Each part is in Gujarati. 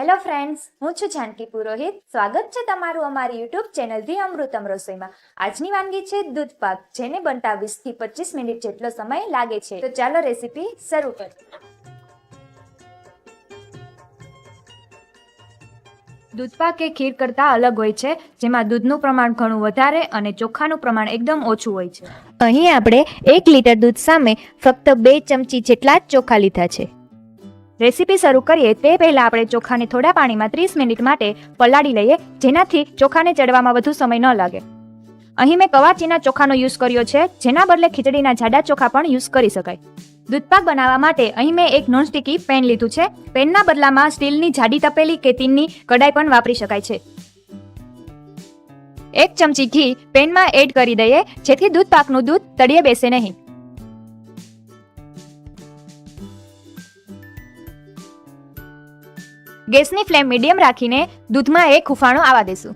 હેલો ફ્રેન્ડ્સ હું છું જાનકી પુરોહિત. સ્વાગત છે તમારું અમારી યુટ્યુબ ચેનલ ધી અમૃતમ રસોઈમાં આજની વાનગી છે દૂધ પાક, જેને બનતા વીસથી પચીસ મિનિટ જેટલો સમય લાગે છે. તો ચાલો રેસીપી શરૂ કરીએ. દૂધપાક એ ખીર કરતાં અલગ હોય છે, જેમાં દૂધનું પ્રમાણ ઘણું વધારે અને ચોખાનું પ્રમાણ એકદમ ઓછું હોય છે. અહીં આપણે એક લીટર દૂધ સામે ફક્ત બે ચમચી જેટલા જ ચોખા લીધા છે. રેસીપી શરૂ કરીએ તે પહેલાં આપણે ચોખાને થોડા પાણીમાં ત્રીસ મિનિટ માટે પલાળી લઈએ, જેનાથી ચોખાને ચડવામાં વધુ સમય ન લાગે. અહીં મેં કવાચીના ચોખાનો યુઝ કર્યો છે, જેના બદલે ખીચડીના જાડા ચોખા પણ યુઝ કરી શકાય. દૂધપાક બનાવવા માટે અહીં મેં એક નોનસ્ટિકી પેન લીધું છે. પેનના બદલામાં સ્ટીલની જાડી તપેલી કે તીનની કડાઈ પણ વાપરી શકાય છે. એક ચમચી ઘી પેનમાં એડ કરી દઈએ, જેથી દૂધપાકનું દૂધ તળિયે બેસે નહીં. ગેસની ફ્લેમ મીડિયમ રાખીને દૂધમાં એક હુફાણો આવવા દેશું.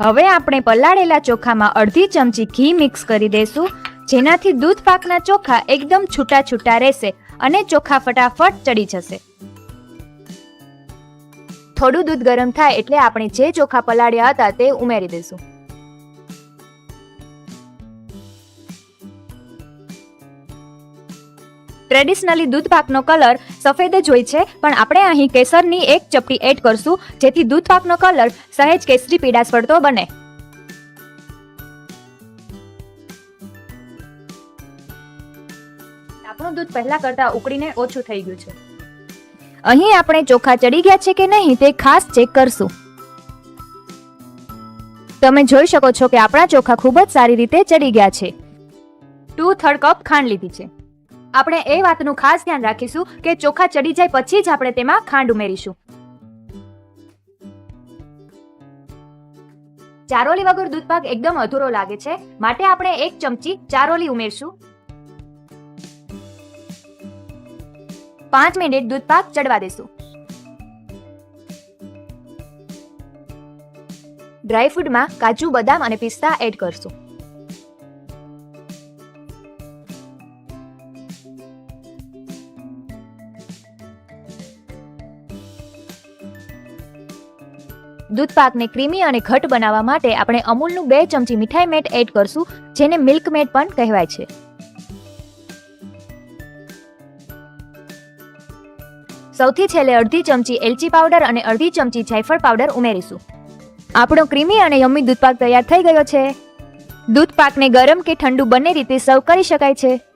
હવે આપણે પલાળેલા ચોખામાં અડધી ચમચી ઘી મિક્સ કરી દઈશું જેનાથી દૂધ પાકના ચોખા એકદમ છૂટા છૂટા રહેશે અને ચોખા ફટાફટ ચડી જશે. થોડું દૂધ ગરમ થાય એટલે આપણે જે ચોખા પલાળ્યા હતા તે ઉમેરી દઈશું ટ્રેડિશનલી દૂધ પાકનો કલર સફેદ જ હોય છે, પણ આપણે અહીં કેસરની એક ચપટી એડ કરશું, જેથી દૂધ પાકનો કલર સહેજ કેસરી પીડાશ પડતો બને. આપણું દૂધ પહેલા કરતા ઉકળીને ઓછું થઈ ગયું છે. અહીં આપણે ચોખા ચડી ગયા છે કે નહીં તે ખાસ ચેક કરશું. તમે જોઈ શકો છો કે આપણા ચોખા ખૂબ જ સારી રીતે ચડી ગયા છે. ટુ થર્ડ કપ ખાંડ લીધી છે. આપણે એ વાતનું ખાસ ધ્યાન રાખીશું કે ચોખા ચડી જાય પછી જ આપણે તેમાં ખાંડ ઉમેરીશું. ચારોલી વગર દૂધપાક એકદમ અધૂરો લાગે છે. માટે આપણે એક ચમચી ચારોલી ઉમેરશું. પાંચ મિનિટ દૂધપાક ચડવા દેશું. ડ્રાયફ્રૂટમાં કાજુ, બદામ અને પિસ્તા એડ કરશું. દૂધ પાકને ક્રીમી અને ઘટ બનાવવા માટે આપણે અમૂલનું બે ચમચી મીઠાઈ મેટ એડ કરશું, જેને મિલ્ક મેટ પણ કહેવાય છે. સૌથી છેલ્લે અડધી ચમચી એલચી પાવડર અને અડધી ચમચી જાયફળ પાવડર ઉમેરીશું. આપણો ક્રીમી અને યમ્મી દૂધપાક તૈયાર થઈ ગયો છે. દૂધપાકને ગરમ કે ઠંડુ બંને રીતે સર્વ કરી શકાય છે.